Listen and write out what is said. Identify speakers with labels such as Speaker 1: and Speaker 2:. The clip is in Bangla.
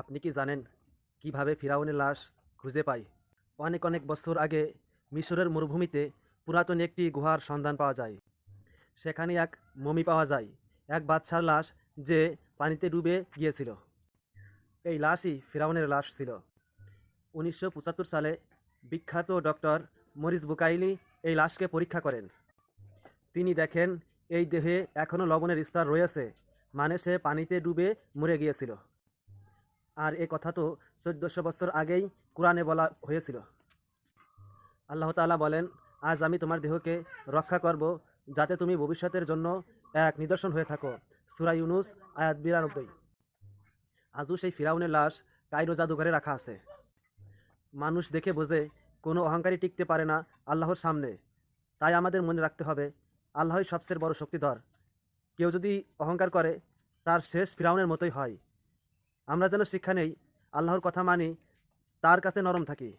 Speaker 1: আপনি কি জানেন কীভাবে ফিরাউনের লাশ খুঁজে পাই? অনেক অনেক বছর আগে মিশরের মরুভূমিতে পুরাতন একটি গুহার সন্ধান পাওয়া যায়। সেখানে এক মমি পাওয়া যায়, এক বাচ্চার লাশ যে পানিতে ডুবে গিয়েছিল। এই লাশই ফিরাউনের লাশ ছিল। উনিশশো পঁচাত্তর সালে বিখ্যাত ডক্টর মরিস বুকাইলি এই লাশকে পরীক্ষা করেন। তিনি দেখেন, এই দেহে এখনও লবণের স্তর রয়েছে মানে সে পানিতে ডুবে মরে গিয়েছিল। আর এ কথা তো চোদ্দশো বছর আগেই কোরআনে বলা হয়েছিল। আল্লাহ তালা বলেন, আজ আমি তোমার দেহকে রক্ষা করব, যাতে তুমি ভবিষ্যতের জন্য এক নিদর্শন হয়ে থাকো। সুরা ইউনুস, আয়াত বিরানব্বই। আজও সেই ফিরাউনের লাশ কাইরো জাদুঘরে রাখা আছে। মানুষ দেখে বোঝে, কোনো অহংকারী টিকতে পারে না আল্লাহর সামনে। তাই আমাদের মনে রাখতে হবে, আল্লাহই সবচেয়ে বড় শক্তিধর। কেউ যদি অহংকার করে, তার শেষ ফিরাউনের মতোই হয়। আমরা যেন শিক্ষা নেই আল্লাহর কথা মানি তার কাছে নরম থাকি।